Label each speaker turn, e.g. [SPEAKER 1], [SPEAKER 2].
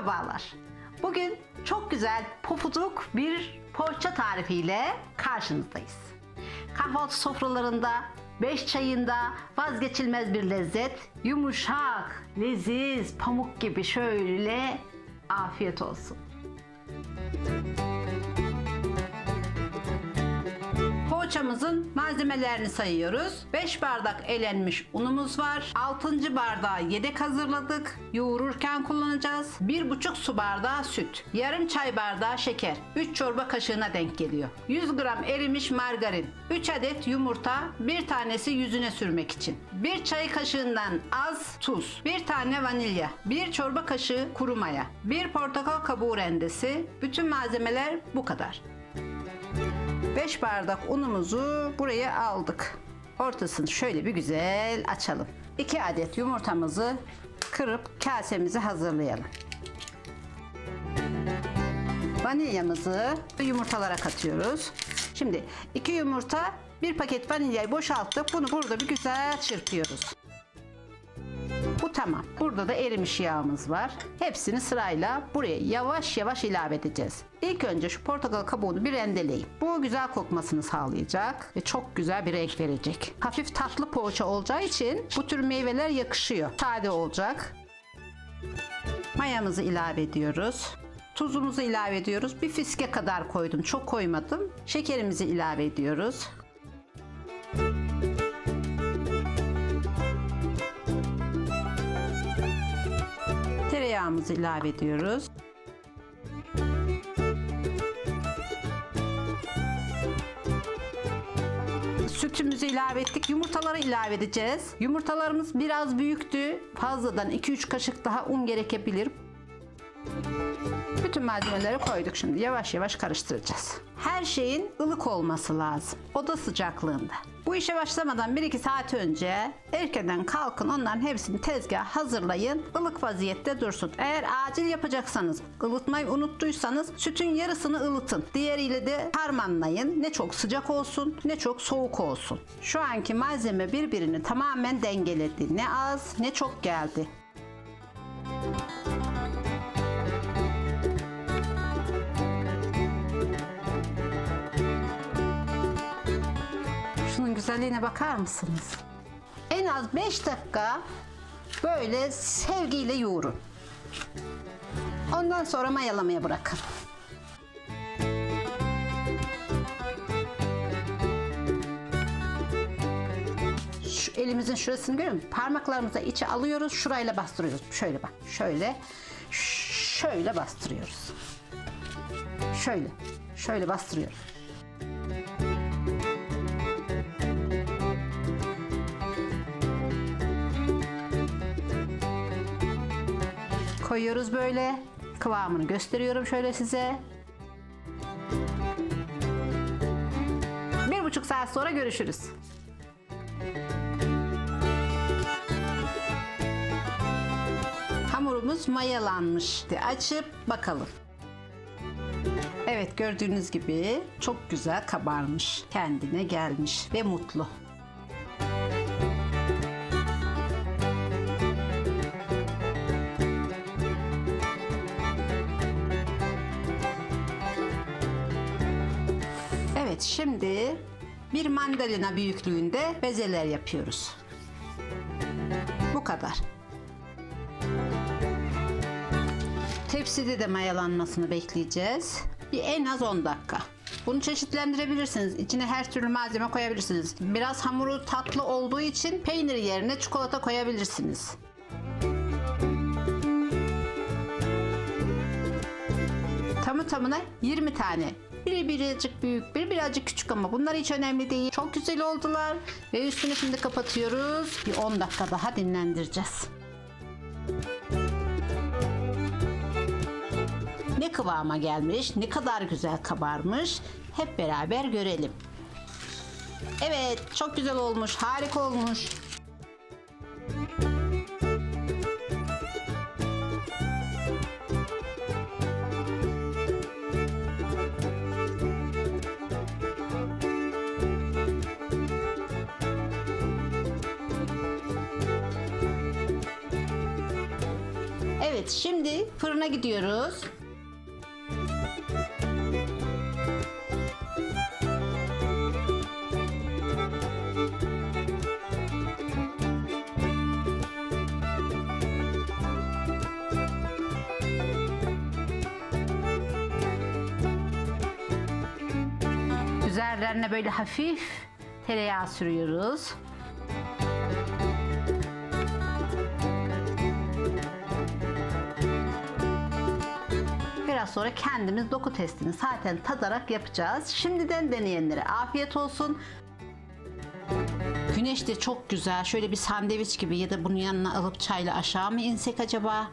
[SPEAKER 1] Merhabalar. Bugün çok güzel pofuduk bir poğaça tarifiyle karşınızdayız. Kahvaltı sofralarında, beş çayında vazgeçilmez bir lezzet, yumuşak, leziz, pamuk gibi şöyle afiyet olsun. Poğaçamızın malzemelerini sayıyoruz. 5 bardak elenmiş unumuz var. 6. bardağı yedek hazırladık. Yoğururken kullanacağız. 1,5 su bardağı süt. Yarım çay bardağı şeker. 3 çorba kaşığına denk geliyor. 100 gram erimiş margarin. 3 adet yumurta. Bir tanesi yüzüne sürmek için. 1 çay kaşığından az tuz. 1 tane vanilya. 1 çorba kaşığı kuru maya. 1 portakal kabuğu rendesi. Bütün malzemeler bu kadar. 5 bardak unumuzu buraya aldık. Ortasını şöyle bir güzel açalım. 2 adet yumurtamızı kırıp kasemize hazırlayalım. Vanilyamızı yumurtalara katıyoruz. Şimdi 2 yumurta, bir paket vanilyayı boşalttık. Bunu burada bir güzel çırpıyoruz. Bu tamam. Burada da erimiş yağımız var. Hepsini sırayla buraya yavaş yavaş ilave edeceğiz. İlk önce şu portakal kabuğunu bir rendeleyin. Bu güzel kokmasını sağlayacak ve çok güzel bir renk verecek. Hafif tatlı poğaça olacağı için bu tür meyveler yakışıyor. Sade olacak. Mayamızı ilave ediyoruz. Tuzumuzu ilave ediyoruz. Bir fiske kadar koydum. Çok koymadım. Şekerimizi ilave ediyoruz. Tereyağımızı ilave ediyoruz. Sütümüzü ilave ettik. Yumurtaları ilave edeceğiz. Yumurtalarımız biraz büyüktü. Fazladan 2-3 kaşık daha un gerekebilir. Bütün malzemeleri koyduk şimdi. Yavaş yavaş karıştıracağız. Her şeyin ılık olması lazım. Oda sıcaklığında. Bu işe başlamadan 1-2 saat önce erkenden kalkın onların hepsini tezgah hazırlayın. ılık vaziyette dursun. Eğer acil yapacaksanız ılıtmayı unuttuysanız sütün yarısını ılıtın. Diğeriyle de harmanlayın. Ne çok sıcak olsun ne çok soğuk olsun. Şu anki malzeme birbirini tamamen dengeledi. Ne az ne çok geldi. Şunun güzelliğine bakar mısınız? En az 5 dakika böyle sevgiyle yoğurun. Ondan sonra mayalamaya bırakın. Şu elimizin şurasını görüyor musun? Parmaklarımızı içe alıyoruz, şurayla bastırıyoruz. Şöyle bak, şöyle, şöyle bastırıyoruz. Şöyle, şöyle bastırıyoruz. Koyuyoruz böyle. Kıvamını gösteriyorum şöyle size. Bir buçuk saat sonra görüşürüz. Hamurumuz mayalanmış. Açıp bakalım. Evet gördüğünüz gibi çok güzel kabarmış. Kendine gelmiş ve mutlu. Evet şimdi bir mandalina büyüklüğünde bezeler yapıyoruz. Bu kadar. Tepside de mayalanmasını bekleyeceğiz. Bir en az 10 dakika. Bunu çeşitlendirebilirsiniz. İçine her türlü malzeme koyabilirsiniz. Biraz hamuru tatlı olduğu için peynir yerine çikolata koyabilirsiniz. Tamı tamına 20 tane. Biri birazcık büyük, biri birazcık küçük ama bunlar hiç önemli değil. Çok güzel oldular. Ve üstünü şimdi kapatıyoruz. Bir 10 dakika daha dinlendireceğiz. Ne kıvama gelmiş, ne kadar güzel kabarmış. Hep beraber görelim. Evet, çok güzel olmuş, harika olmuş. Evet şimdi fırına gidiyoruz. Üzerlerine böyle hafif tereyağı sürüyoruz. Biraz sonra kendimiz doku testini zaten tadarak yapacağız. Şimdiden deneyenlere afiyet olsun. Güneş de çok güzel. Şöyle bir sandviç gibi ya da bunun yanına alıp çayla aşağı mı insek acaba?